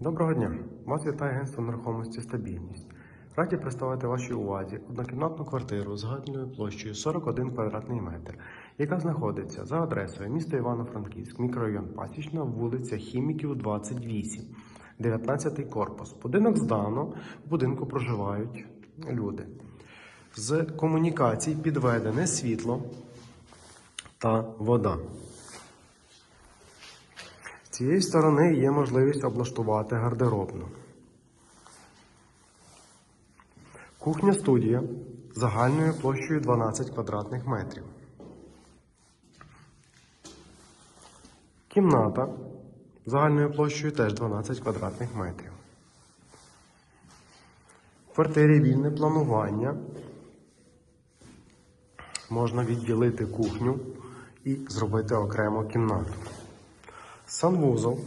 Доброго дня! Вас вітає агентство нерухомості стабільність. Раді представити вашій увазі однокімнатну квартиру з загальною площею 41 квадратний метр, яка знаходиться за адресою міста Івано-Франківськ, мікрорайон Пасічна, вулиця Хіміків, 28, 19 корпус. Будинок здано, в будинку проживають люди. З комунікацій підведене світло та вода. Цієї сторони є можливість облаштувати гардеробну. Кухня студія загальною площею 12 квадратних метрів. Кімната загальною площею теж 12 квадратних метрів. В квартирі вільне планування. Можна відділити кухню і зробити окрему кімнату. Санвузол.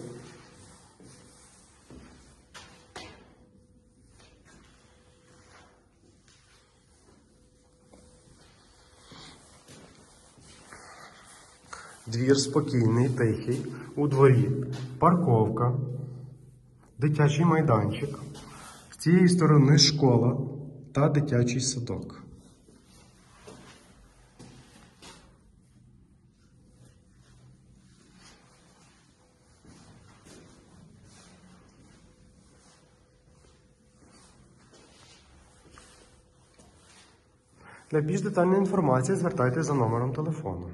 Двір спокійний, тихий, у дворі, парковка, дитячий майданчик. З цієї сторони школа та дитячий садок. Для більш детальної інформації звертайтеся за номером телефону.